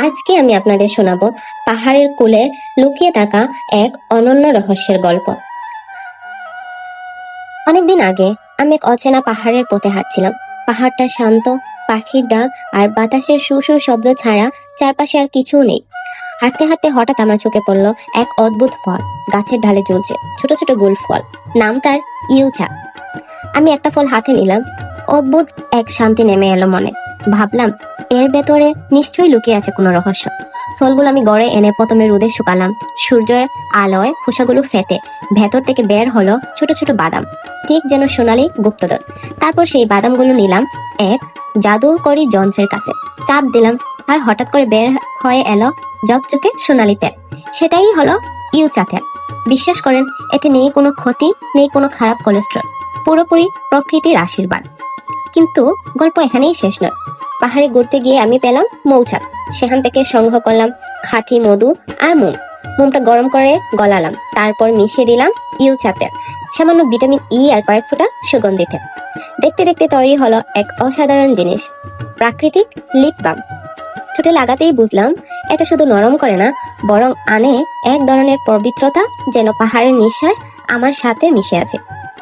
আজকে আমি আপনাদের শোনাবো পাহাড়ের কোলে লুকিয়ে থাকা এক অনন্য রহস্যের গল্প। অনেকদিন আগে আমি এক অচেনা পাহাড়ের পথে হাঁটছিলাম। পাহাড়টা শান্ত, পাখির ডাক আর বাতাসের সুসু শব্দ ছাড়া চারপাশে আর কিছু নেই। হাঁটতে হাঁটতে হঠাৎ আমার চোখে পড়ল এক অদ্ভুত ফল। গাছের ঢালে ঝুলছে ছোট ছোট গোল ফল। নাম তার ইউচা আমি একটা ফল হাতে নিলাম। অদ্ভুত এক শান্তি নেমে এলো মনে। ভাবলাম, এর ভেতরে নিশ্চয়ই লুকিয়ে আছে কোনো রহস্য। ফলগুলো আমি গড়ে এনে প্রথমে রোদে শুকালাম। সূর্যের আলোয় খোসাগুলো ফেটে ভেতর থেকে বের হলো ছোট ছোট বাদাম, ঠিক যেন সোনালি গুপ্তধর তারপর সেই বাদামগুলো নিলাম এক জাদুকরি যন্ত্রের কাছে। চাপ দিলাম, আর হঠাৎ করে বের হয়ে এলো জকজকে সোনালি তেল। সেটাই হলো ইউচা তেল। বিশ্বাস করেন, এতে নেই কোনো ক্ষতি, নেই কোনো খারাপ কোলেস্ট্রল পুরোপুরি প্রকৃতির আশীর্বাদ। কিন্তু গল্প এখানেই শেষ নয়। পাহাড়ে ঘুরতে গিয়ে আমি পেলাম মৌচাক। সেখান থেকে সংগ্রহ করলাম খাঁটি মধু আর মোম। মোমটা গরম করে গলালাম, তারপর মিশিয়ে দিলাম ইউচা তেল সামান্য ভিটামিন ই আর কয়েক ফোঁটা সুগন্ধিতে। দেখতে দেখতে তৈরি হলো এক অসাধারণ জিনিস, প্রাকৃতিক লিপ বাম ঠোঁটে লাগাতেই বুঝলাম, এটা শুধু নরম করে না, বরং আনে এক ধরনের পবিত্রতা যেন পাহাড়ের নিঃশ্বাস আমার সাথে মিশে আছে।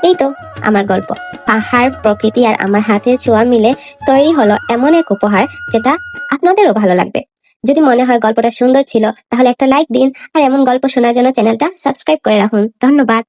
এই তো আমার গল্প। পাহাড়, প্রকৃতি আর আমার হাতের ছোঁয়া মিলে তৈরি হলো এমন এক উপহার যেটা আপনাদেরও ভালো লাগবে। যদি মনে হয় গল্পটা সুন্দর ছিল, তাহলে একটা লাইক দিন আর এমন গল্প শোনার জন্য চ্যানেলটা সাবস্ক্রাইব করে রাখুন। ধন্যবাদ।